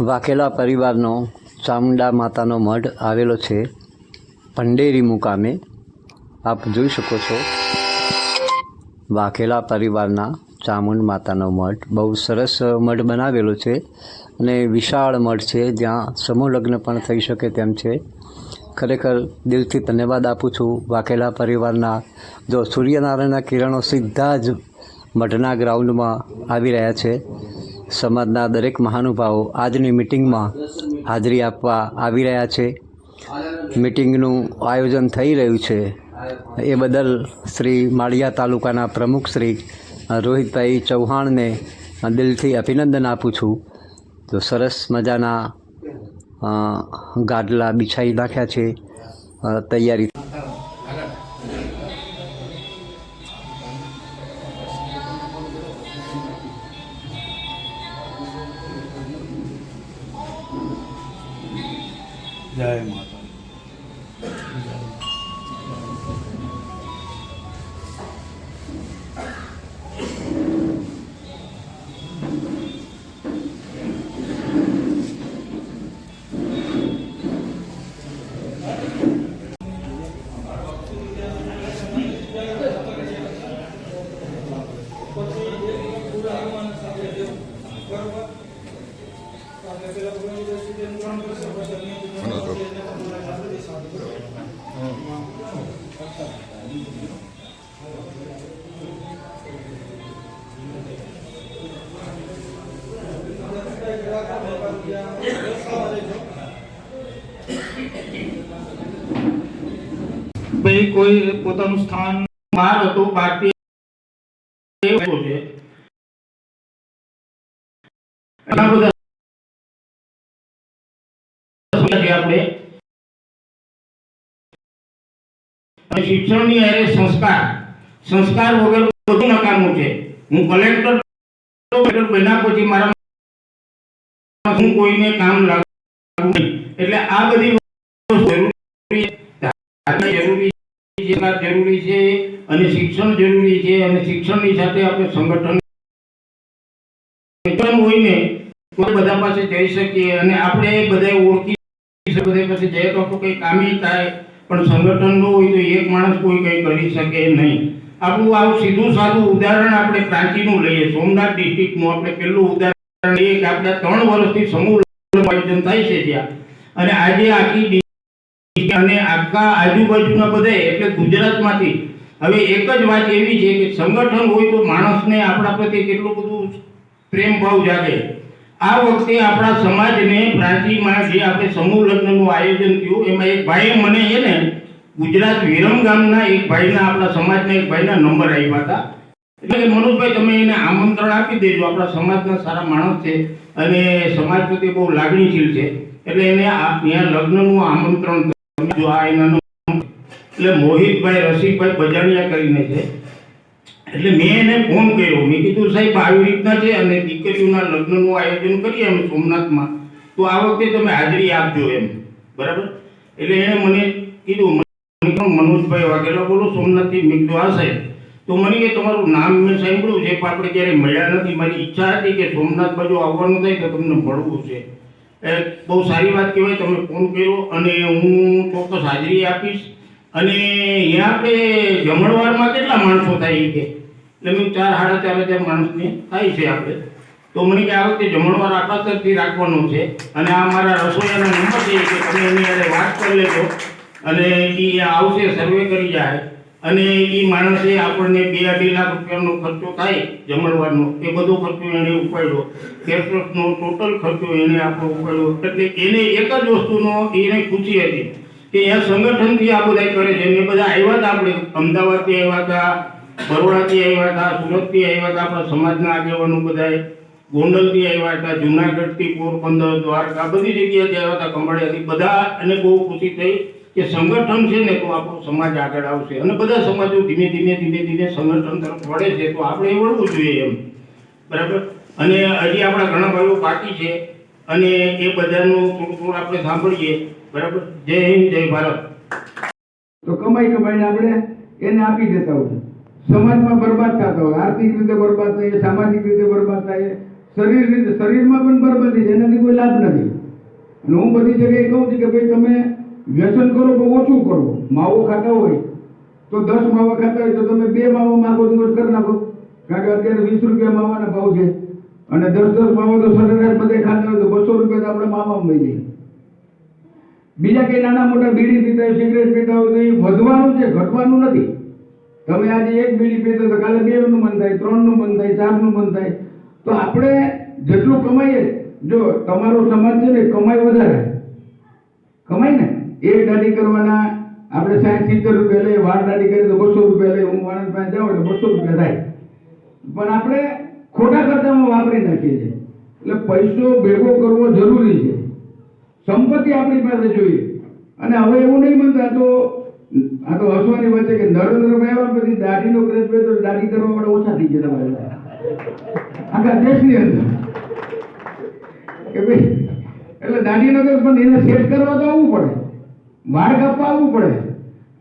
વાઘેલા પરિવારનો ચામુંડા માતાનો મઢ આવેલો છે. પંડેરી મુકામે આપ જોઈ શકો છો. વાઘેલા પરિવારના ચામુંડ માતાનો મઠ બહુ સરસ મઠ બનાવેલો છે અને વિશાળ મઠ છે. જ્યાં સમૂહ લગ્ન પણ થઈ શકે તેમ છે. ખરેખર દિલથી ધન્યવાદ આપું છું વાઘેલા પરિવારના. જો સૂર્યનારાયણના કિરણો સીધા જ મઠના ગ્રાઉન્ડમાં આવી રહ્યા છે. સમાજના દરેક મહાનુભાવો આજની મિટિંગમાં હાજરી આપવા આવી રહ્યા છે. મિટિંગનું આયોજન થઈ રહ્યું છે. એ બદલ શ્રી માળિયા તાલુકાના પ્રમુખ શ્રી રોહિતભાઈ ચૌહાણને દિલથી અભિનંદન આપું છું. તો સરસ મજાના ગાડલા બિછાઈ નાખ્યા છે. તૈયારી ભાઈ, કોઈ પોતાનું સ્થાન માર હતું ભારતીય છે આપણે. શિક્ષણની હારે સંસ્કાર. સંસ્કાર વગર બધું નકામું છે. હું કલેક્ટર કલેક્ટર બન્યા પછી મારા હું કોઈને કામ લાગુ. એટલે આ બધી જરૂરી જરૂરી છે અને શિક્ષણ જરૂરી છે અને શિક્ષણની સાથે આપણે સંગઠન હોઈને બધા પાસે જઈ શકીએ અને આપણે બધા ઓળખી બધા પાસે જઈએ તો કંઈ કામી થાય, પણ સંગઠન ન હોય તો એક માણસ કોઈ કંઈ કરી શકે નહીં. આપણું આવું સીધું સાદું ઉદાહરણ આપણે પ્રાચીનું લઈએ, સોમનાથ ડિસ્ટ્રિક્ટનું આપણે પહેલું ઉદાહરણ લઈએ કે આપણે ત્રણ વર્ષથી સમૂહ આયોજન થાય છે ત્યાં. અને આજે આખી અને આખા આજુબાજુના બધા, એટલે ગુજરાતમાંથી, હવે એક જ વાત એવી છે કે સંગઠન હોય તો માણસને આપણા પ્રત્યે કેટલું બધું પ્રેમ ભાવ જાગે. આ વખતે આપણા સમાજને પ્રાંતિમાં જે આપણે સમૂહ લગ્નનું આયોજન થયું, એમાં એક ભાઈએ મને છે ને ગુજરાત વિરમ ગામના એક ભાઈના, આપણા સમાજના એક ભાઈના નંબર આપ્યા હતા. એટલે કે મનોજભાઈ તમે એને આમંત્રણ આપી દેજો. આપણા સમાજના સારા માણસ છે અને સમાજ પ્રત્યે બહુ લાગણીશીલ છે. એટલે એને ત્યાં લગ્નનું આમંત્રણ જો આ એનાનું. એટલે મોહિતભાઈ રસિકભાઈ બજાણિયા કરીને છે. એટલે મેં એને ફોન કર્યો. મેં કીધું સાહેબ આવી રીતના છે અને દીકરીઓના લગ્નનું આયોજન કરીએ અમે સોમનાથમાં. તો આ વખતે તમે હાજરી આપજો એમ. બરાબર? એટલે એણે મને કીધું, મનોજભાઈ વાઘેલા બોલો સોમનાથથી મેં કીધું હા સાહેબ. તો મને કે તમારું નામ મેં સાંભળ્યું છે, પણ આપણે ક્યારેય મળ્યા નથી. મારી ઈચ્છા હતી કે સોમનાથ બાજુ આવવાનું થાય તો તમને મળવું છે. એ બહુ સારી વાત કહેવાય, તમે ફોન કર્યો અને હું ચોક્કસ હાજરી આપીશ. અને અહીંયા આપણે જમણવારમાં કેટલા માણસો થાય કે એટલે મેં ચાર સાડા ચાર હજાર માણસને થાય છે આપણે. તો મને કે આ વખતે જમણવાર આપણા તરફથી રાખવાનો છે. અને આ મારા રસોઈયાનો નંબર છે કે તમે એની યારે વાત કરી લેજો. અને એ આવશે, સર્વે કરી જાય. અને એ માણસે આપણને બે અઢી લાખ રૂપિયાનો ખર્ચો થાય જમણવારનો એ બધો ખર્ચો એણે ઉપાડ્યો. કેશરસનો ટોટલ ખર્ચો એણે આપણો ઉપાડ્યો. એટલે એને એક જ વસ્તુનો એને ખુશી હતી કે એ સંગઠનથી આ બધા કરે છે. એ બધા આવ્યા હતા આપણે. અમદાવાદથી આવ્યા હતા, બરોડાથી આવ્યા હતા, સુરતથી આવ્યા હતા, આપણા સમાજના આગેવાનો બધાએ ગોંડલથી આવ્યા હતા, જુનાગઢથી પોરબંદર, દ્વારકા, બધી જગ્યાએથી આવ્યા હતા કંબાળિયાથી બધા અને બહુ ખુશી થઈ. કે સંગઠન છે ને તો આપણો સમાજ આગળ આવશે. અને બધા સમાજો ધીમે ધીમે ધીમે ધીમે સંગઠન તરફ વળે છે. તો આપણે એ વળવું જોઈએ એમ. બરાબર? અને હજી આપણા ઘણા ભાઈઓ બાકી છે. અને એ બધાનું થોડું થોડું આપણે સાંભળીએ. બરાબર? જય હિન્દ, જય ભારત. તો કમાઈ કમાઈને આપણે એને આપી દેતા હોય. સમાજમાં બરબાદ થતા હોય. આર્થિક રીતે બરબાદ થાય, સામાજિક રીતે બરબાદ થાય. શરીર રીતે, શરીરમાં પણ બરબાદી છે. એનાથી કોઈ લાભ નથી. અને હું બધી જગ્યાએ કહું છું કે ભાઈ તમે વ્યસન કરો તો ઓછું કરો. માવો ખાતા હોય તો દસ માવા ખાતા હોય તો તમે બે માવા માગો દિવસ કરી નાખો. કારણ કે અત્યારે વીસ રૂપિયા માવાના ભાવ છે. અને દસ દસ માવા તો સરેરાશ બધે ખાતા હોય તો બસો રૂપિયા તો આપણે માવામાં મળી જાય. બીજા કઈ નાના મોટા બીડી પીતા હોય, સિગરેટ પીતા હોય તો એ વધવાનું છે, ઘટવાનું નથી. તમે આજે એક બીડી પીતા તો કાલે બે નું મન થાય ત્રણનું મન થાય ચારનું મન થાય. તો આપણે જેટલું કમાઈએ, જો તમારો સમાજ છે ને કમાઈ વધારે. કમાય ને? એક દાઢી કરવાના, આપણે સાઠ સિત્તેર રૂપિયા લઈએ, વાળ દાઢી કરીએ તો બસો રૂપિયા લઈએ, હું વાળંદ પાસે જાઉં એટલે બસો રૂપિયા થાય. પણ આપણે ખોટા ખર્ચામાં વાપરી નાખીએ છીએ. એટલે પૈસો ભેગો કરવો જરૂરી છે. સંપત્તિ આપણી પાસે જોઈએ. અને હવે એવું નહીં બનતા તો, આ તો હસવાની વાત છે કે નરેન્દ્રભાઈ આવ્યા પછી દાઢીનો ક્રેઝ હોય તો દાઢી કરવા વાળા ઓછા થઈ ગયા તમારે. આખા દેશની અંદર. કે ભાઈ, એટલે દાઢીનો ક્રેઝ પણ એને સેટ કરવા તો આવવું પડે. કાપવા આવવું પડે.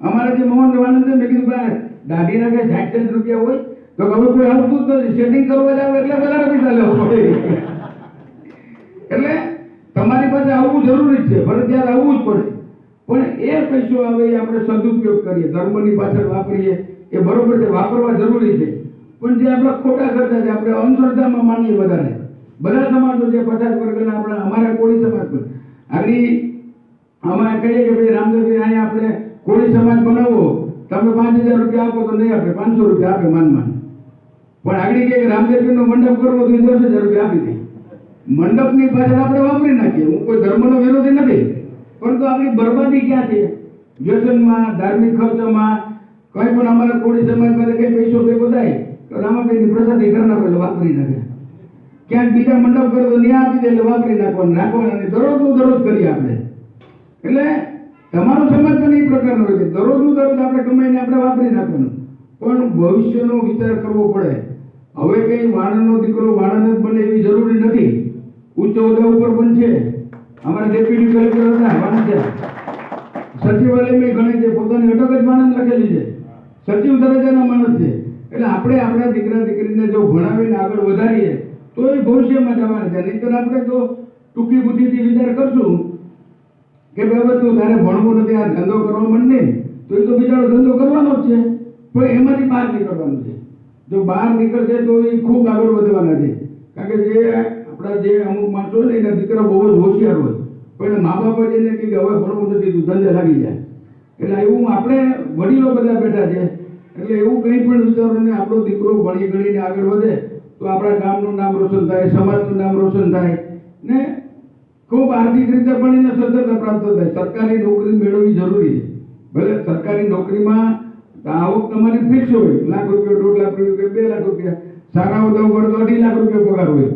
અમારા જે મોહન રવાનંદ મેં કીધું ભાઈ દાઢીના કે સાઠ સાઠ રૂપિયા હોય, તો હવે કોઈ આવતું જ નથી સેટિંગ કરવા જાવ, એટલે વધારે પૈસા લેવો પડે. એટલે તમારી પાસે આવવું જરૂરી છે, ફરજિયાત આવવું જ પડે. પણ એ પૈસો આવે આપણે સદુપયોગ કરીએ, ધર્મની પાછળ વાપરીએ, એ બરોબર છે, વાપરવા જરૂરી છે. પણ જે આપણા ખોટા કરતા છે, આપણે અંધશ્રદ્ધામાં માનીએ બધાને. બધા સમાજો જે પચાસ વર્ગના આપણા, અમારા કોળી સમાજ પર. આગળ અમારે કહીએ કે ભાઈ રામદેવજી, અહીંયા આપણે કોળી સમાજ બનાવો તમે પાંચ હજાર રૂપિયા આપો તો નહીં આપે, પાંચસો રૂપિયા આપે માન માન પણ આગળ કે રામદેવજીનો મંડપ કરવો તો દસ હજાર રૂપિયા આપી દે. મંડપની પાછળ આપણે વાપરી નાખીએ, હું કોઈ ધર્મનો વિરોધી નથી, પરંતુ આપણી બરબાદી ક્યાં છે? વ્યસનમાં, ધાર્મિક ખર્ચમાં, કંઈ પણ અમારા કોળી સમાજ પાસે કઈ પૈસો ભેગો થાય, તો રામાભાઈની પ્રસાદી નાખો એટલે વાપરી નાખે. ક્યાંક બીજા મંડપ કરે તો ત્યાં આપી દે એટલે વાપરી નાખવાનું, રાખવાના અને દરરોજ દરરોજ કરીએ આપણે. એટલે તમારો સમાજ પણ એ પ્રકારનો હોય છે. દરરોજનું દરરોજ આપણે કમાઈને આપણે વાપરી નાખવાનું. પણ ભવિષ્યનો વિચાર કરવો પડે. હવે કંઈ વાણનો દીકરો વાણન જ બને એવી જરૂરી નથી. ઉચ્ચ હોદ્દા ઉપર છે. અમારા ડેપ્યુટી કલેક્ટર હતા વાણંદ છે સચિવાલયમાં ગણે છે. પોતાની અટક જ વાણંદ લખેલી છે. સચિવ દરજાના માણસ છે. એટલે આપણે આપણા દીકરા દીકરીને જો ભણાવીને આગળ વધારીએ, તો એ ભવિષ્યમાં જવાના છે. નહીંતર આપણે તો ટૂંકી બુદ્ધિથી વિચાર કરશું. કે બાબત તું તારે ભણવું નથી, આ ધંધો કરવા માંડ ને. તો એ તો બિચારો ધંધો કરવાનો જ છે. પણ એમાંથી બહાર નીકળવાનું છે. જો બહાર નીકળશે તો એ ખૂબ આગળ વધવાના છે. કારણ કે જે આપણા જે અમુક માણસો ને, એના દીકરા બહુ જ હોશિયાર હોય. પણ મા બાપ જ એને કે હવે ભણવું નથી, તું ધંધે લાગી જાય એટલે એવું આપણે વડીલો બધા બેઠા છે. એટલે એવું કંઈ પણ વિચારો ને, આપણો દીકરો ભણી ગણીને આગળ વધે, તો આપણા ગામનું નામ રોશન થાય, સમાજનું નામ રોશન થાય. ને ખૂબ આર્થિક રીતે પણ એને સદ્ધરતા પ્રાપ્ત થાય. સરકારી નોકરી મેળવવી જરૂરી છે. ભલે સરકારી નોકરીમાં આવક તમારી ફિક્સ હોય. લાખ રૂપિયા, દોઢ લાખ રૂપિયા બે લાખ રૂપિયા. સારા હોદ્દા ઉપર તો અઢી લાખ રૂપિયા પગાર હોય.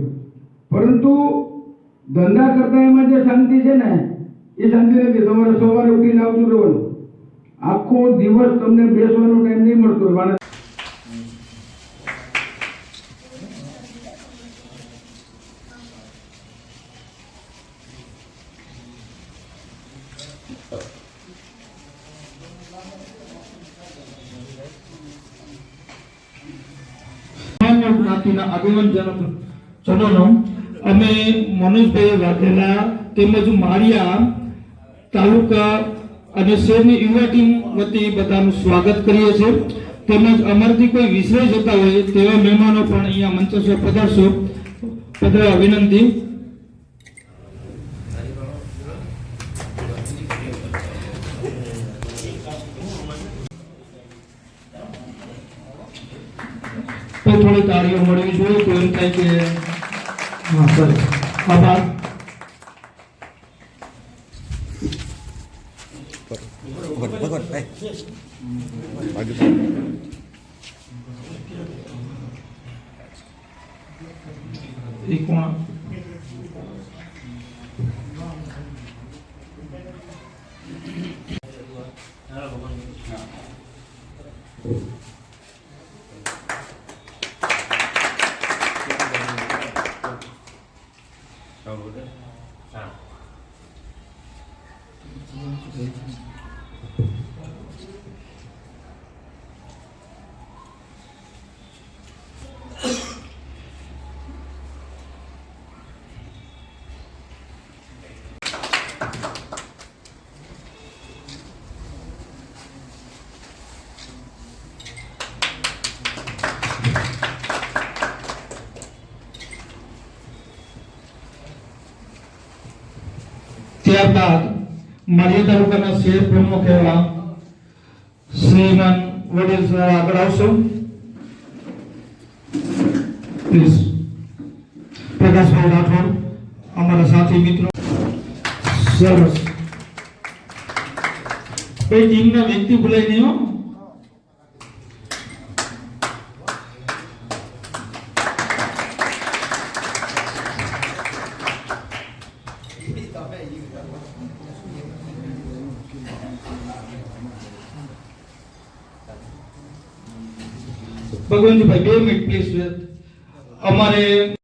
પરંતુ ધંધા કરતા એમાં જે શાંતિ છે ને, એ શાંતિ નથી. તમારે સવારે ઉઠીને આવતું રહેવાનું. આખો દિવસ તમને બેસવાનો ટાઈમ નહીં મળતો હોય. માનવ આગેવાન જનોનો અમે મનોજભાઈ વાઘેલા તેમજ માળિયા તાલુકા અને શહેરની યુવા ટીમ વતી બધાનું સ્વાગત કરીએ છીએ. તેમજ અમારથી કોઈ વિષય જતા હોય તેવા મહેમાનો પણ અહીંયા મંચ પધારશો. પધરા વિનંતી થોડી તાળીઓ મળવી જોઈએ તો એમ થાય કે હા સરસ આભાર કોણ ત્યારબાદ માળિયા તાલુકાના શેર પ્રમુખ એવા શ્રીમાન વડીલ સર આગળ આવશો. પ્રકાશભાઈ રાઠોડ, અમારા સાથી મિત્રો. સરસ. કોઈ ટીમના વ્યક્તિ ભૂલાઈ નહીં હો. ભગવાનજીભાઈ બે મિનિટ પ્લીઝ અમારે